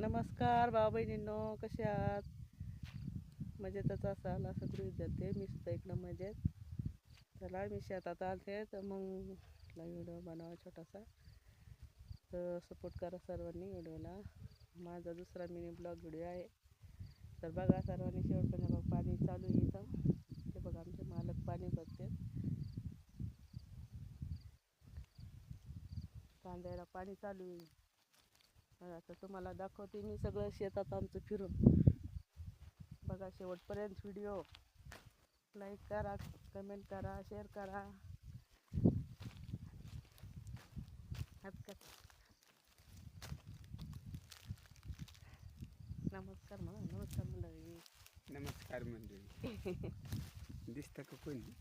नमस्कार भाऊ बहिणींनो कसे आहात? मजेतच असाल असं गृहित जाते मी सुद्धा इकडं मजेत. चला मी शेतात आलते तर मग व्हिडिओ बनावा छोटासा. तर सपोर्ट करा सर्वांनी व्हिडिओला. माझा दुसरा मिनी ब्लॉग व्हिडिओ आहे. तर बघा सर्वांनी शेवटपर्यंत बघ पाणी चालू आहे इथं. ते बघा आमचे मालक पाणी भरते. कांद्याला पाणी चालू आहे. बघा, आता तुम्हाला दाखवते मी सगळं शेतात आमचं फिरून. बघा शेवटपर्यंत व्हिडिओ लाईक करा कमेंट करा शेअर कर. नमस्कार म्हणा नमस्कार मंडळी. नमस्कार मंडळी. दिसतं का कोणी?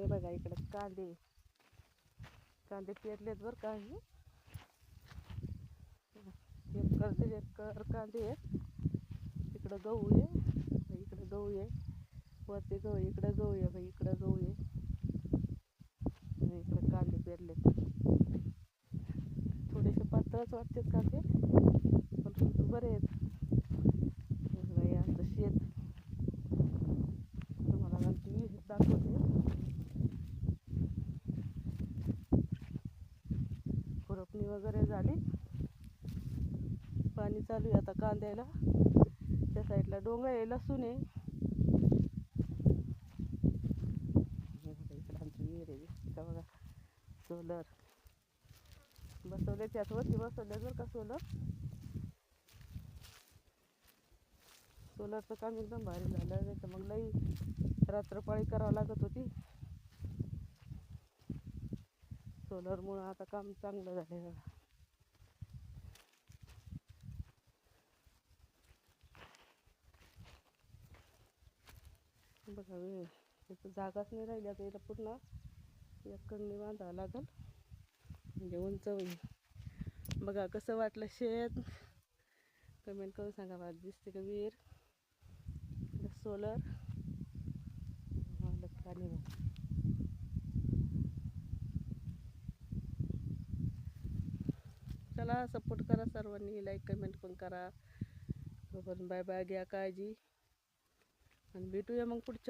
हे बघा इकडे कांदे. कांदे पेरलेत बरं का एकर दीड एकर कांदे आहेत. इकडं गहू आहे इकडं गहू आहे. वरती गहू इकडं गहू आहे बाई इकडं गहू आहे. इकडं कांदे पेरलेत. थोडेसे पातळच वाटतात कांदे पण बरे आहेत हे बघा हे आमचं शेत तुम्हाला नंतर विहीर दाखवते खुरपणी वगैरे झाली. पाणी चालू आहे आता कांद्याला. त्या साईडला डोंगर आहे लसूण आहे. बघा इकडं का बघा सोलर. बसवले त्यात वरती बसवले बरं का सोलर? सोलरचं काम एकदम भारी झालं नाही तर मग लई रात्रपाळी करावं लागत होती. सोलरमुळं आता काम चांगलं झालं बघा. बघा वेळ. इथं जागाच नाही राहिली आता याला पूर्ण एककडनी बांधावं लागल. म्हणजे उंच होईल. बघा कसं वाटलं शेत? कमेंट करून सांगा मला दिसते का विहीर? सोलर. पाणी मला सपोर्ट करा सर्वांनी. लाईक कमेंट पण करा. पण बाय बाय घ्या काळजी. आणि भेटूया मग पुढच्या